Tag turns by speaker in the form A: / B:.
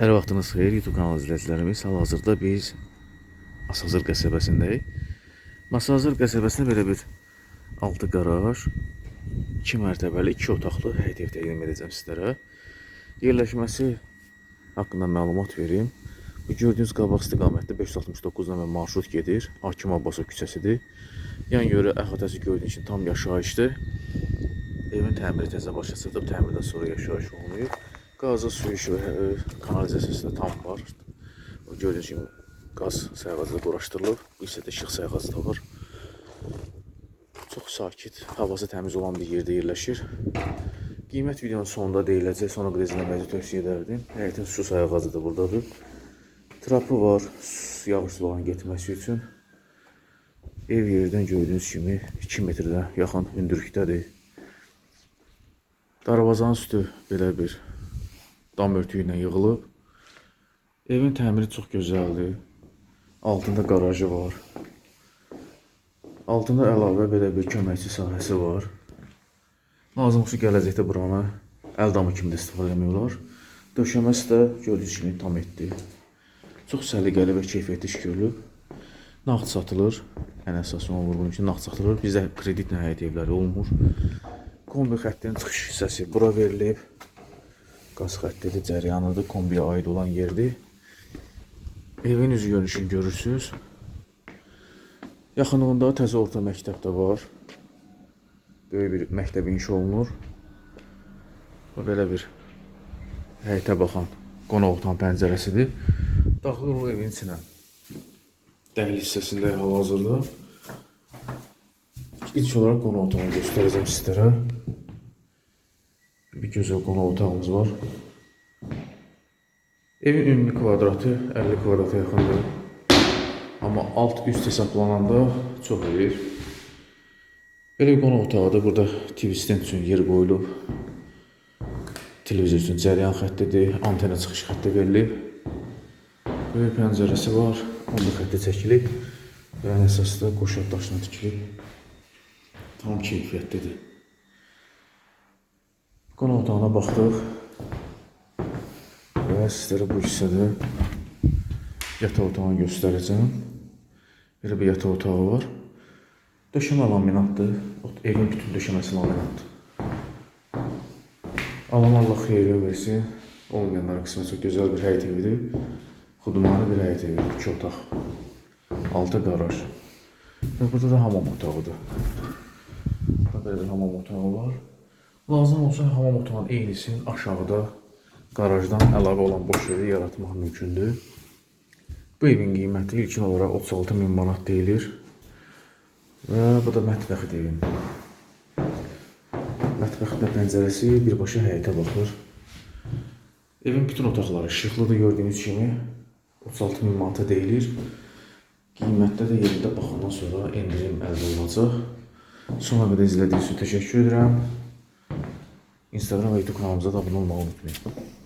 A: Hər vaxtınız xeyir YouTube kanalı izləyicilərimiz. Hal-hazırda biz Masazır qəsəbəsindəyik. Masazır qəsəbəsində belə bir altı qaraj, 2 mərtəbəli, 2 otaqlı həyət ev təqdim edəcəm sizlərə. Yerləşməsi haqqında məlumat verim. Bu gördüyünüz qabaq istiqamətdə 569 nömrə marşrut gedir. Hakim Abbasov küçəsidir. Yan yörə əhatəsi gördüyünüz kimi tam yaşayışdır. Evin təmiri təzə başa çatıb, təmirdən sonra yaşayış olunur. Qazı, suyu, işi kanalizasiyası da tam var. Gördüyünüz kimi qaz sayğacı da quraşdırılıb. Bu hissədə işıq sayğacı da var. Çox sakit, havası təmiz olan bir yerdə yerləşir. Qiymət videonun sonunda deyiləcək, sonra qədər izləməyi tövsiyə edərdim. Həyətin su sayğacı da buradadır. Trapı var, su- yağış suların getməsi üçün. Ev yerdən gördüyünüz kimi 2 metrdə yaxın hündürlükdədir. Darvazanın üstü belə bir dam örtüyü ilə yığılıb. Evin təmiri çox gözəldir. Altında qarajı var. Altında əlavə belə bir köməkçi sahəsi var. Lazımsa gələcəkdə buranı əl damı kimi də istifadə etmək olar. Döşəməsi də gördüyünüz kimi tam etdi. Çox səliqəli və keyfiyyətli iş görülüb. Nağd satılır. Ən əsas onu vurğulayım ki, nağd satılır. Bizdə kredit nəhayət evləri olmur. Kombi xəttinin çıxış hissəsi bura verilib. Qaz xəttidir, cəryanıdır, kombiyə aid olan yerdir. Evin üzü görünüşünü görürsüz. Yaxınlığında təzə orta məktəb də var. Böyük bir məktəb inşa olunur. Belə bir həyətə baxan qonaq pəncərəsidir. Daxil o evin içinə. Dəhliz hissəsində hal-hazırda. İlk olaraq qonaq otağını göstərəcəm sizlərə. Bir gözəl qonaq otağımız var. Evin ümumi kvadratı 50 kvadrata yaxındır. Amma alt üst hesablananda çox edir. Belə bir qonaq otağıdır. Burada TV stand üçün yer qoyulub. Televizor üçün cəryan xəttidir, antena çıxış xətti verilib. Böyük pəncərəsi var, onda xətti çəkilib. Və ən əsası da qoşa daşla tikilib. Tam keyfiyyətlidir. Qonaq otağına baxdıq. Və sizlərə bu hissədə yataq otağını göstərəcəm. Belə bir yataq otağı var. Döşəmə laminatdır. Evin bütün döşəməsi laminatdır. Alan Allah xeyirli versin. Olmayanlar qismə çox gözəl bir həyət evidir. Xudmanı bir həyət evidir. 2 otaq. 6 qaraj. Və burada da hamam otağıdır. Burada bir hamam otağı var. Lazım olsa hamam otağının eynisini aşağıda qarajdan əlavə olan boş yeri yaratmaq mümkündür. Bu evin qiyməti ilkin olaraq 36 min manat deyilir. Və bu da mətbəxidir evin. Mətbəxdə pəncərəsi birbaşa həyətə baxır. Evin bütün otaqları işıqlıdır gördüyünüz kimi. 36 min manata deyilir. Qiymətdə də yerində baxandan sonra endirim əldə olunacaq. Sona qədər izlədiyiniz üçün təşəkkür edirəm. Instagram və YouTube kanalımıza da abunə olmağı unutmayın.